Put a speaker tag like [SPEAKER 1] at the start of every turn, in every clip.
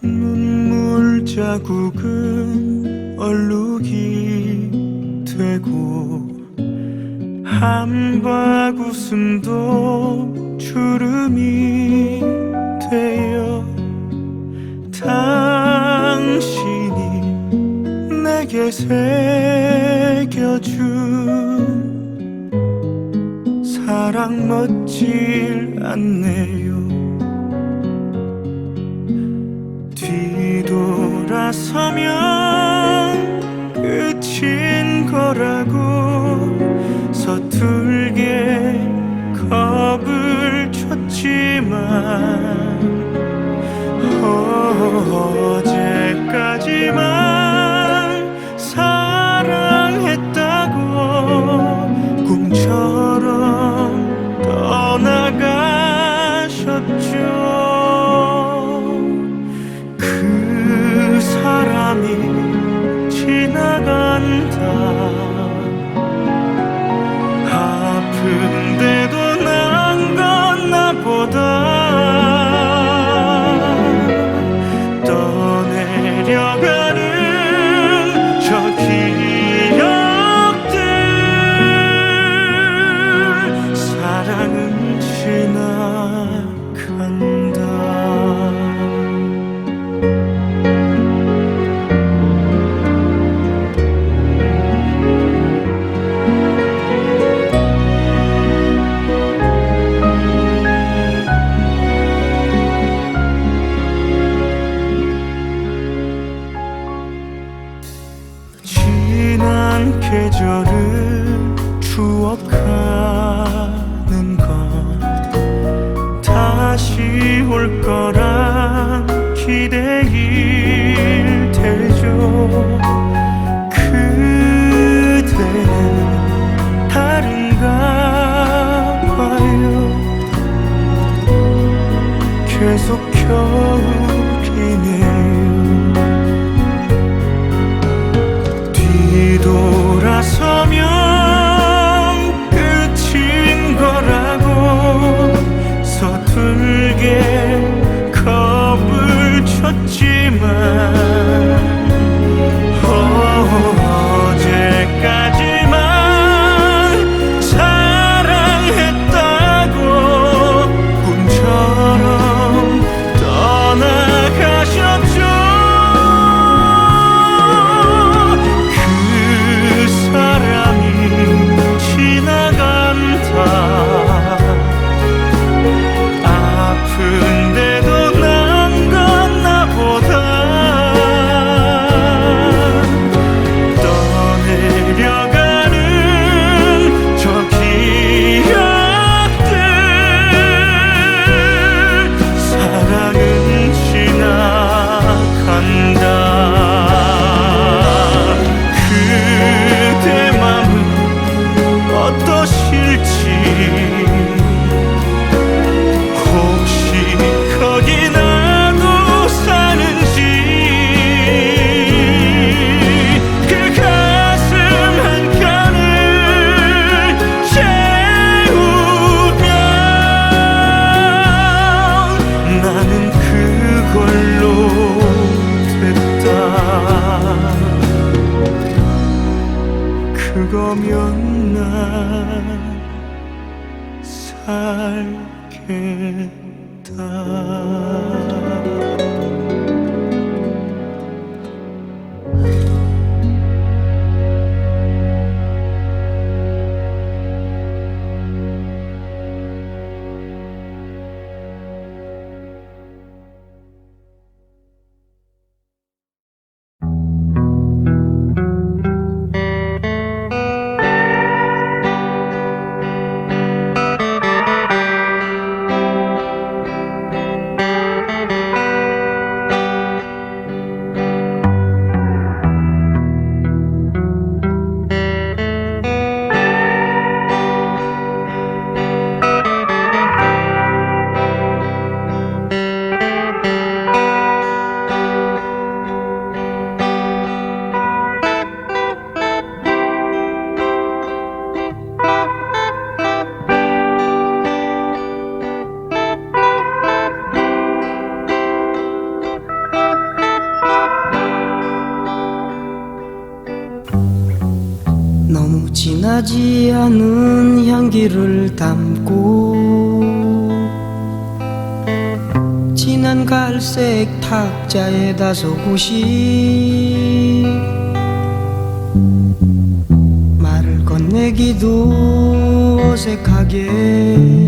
[SPEAKER 1] 눈물 자국은 얼룩이 되고 한박 웃음도 주름이 되어 당신이 내게 새겨준 사랑 멋질 않네요. 뒤돌아서면 끝인 거라고 서툴게 줬지 추억하는 건 다시 올 거란 기대일 테죠. 그대는 다른가 봐요 계속 겨 dreamer 그거면 난 살겠
[SPEAKER 2] 하지 않은 향기를 담고 진한 갈색 탁자에 다소 곳이 말을 건네기도 어색하게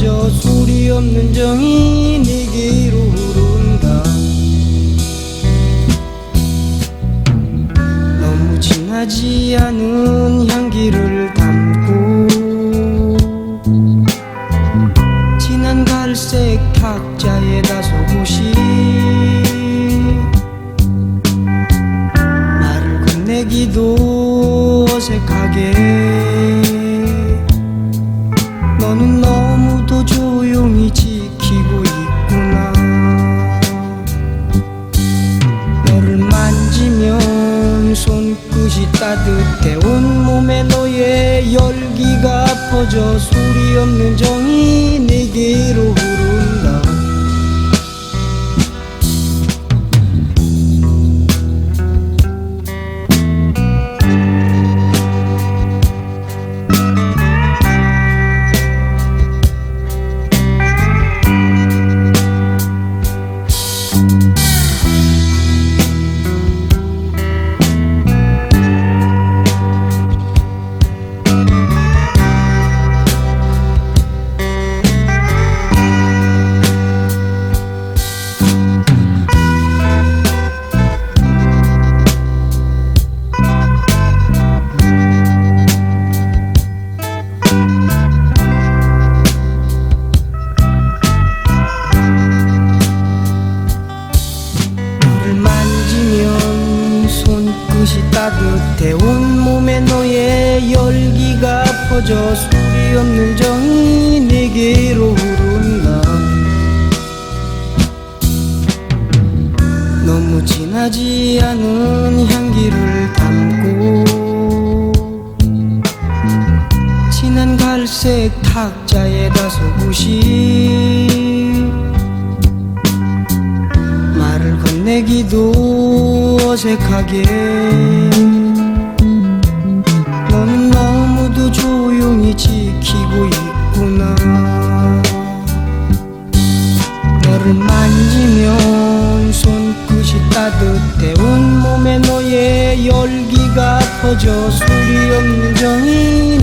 [SPEAKER 2] 퍼져 소리 없는 정이 내게로 흐른다. 너무 진하지 않은 손끝이 따뜻해 온몸에 너의 열기가 퍼져 소리 없는 정이 내게로 흐른다 너무 진하지 않은 향기를 담고 진한 갈색 탁자에 다소 곳이 건네기도 어색하게. 너는 너무도 조용히 지키고 있구나. 너를 만지면 손끝이 따뜻해 온몸에 너의 열기가 퍼져 소리 없는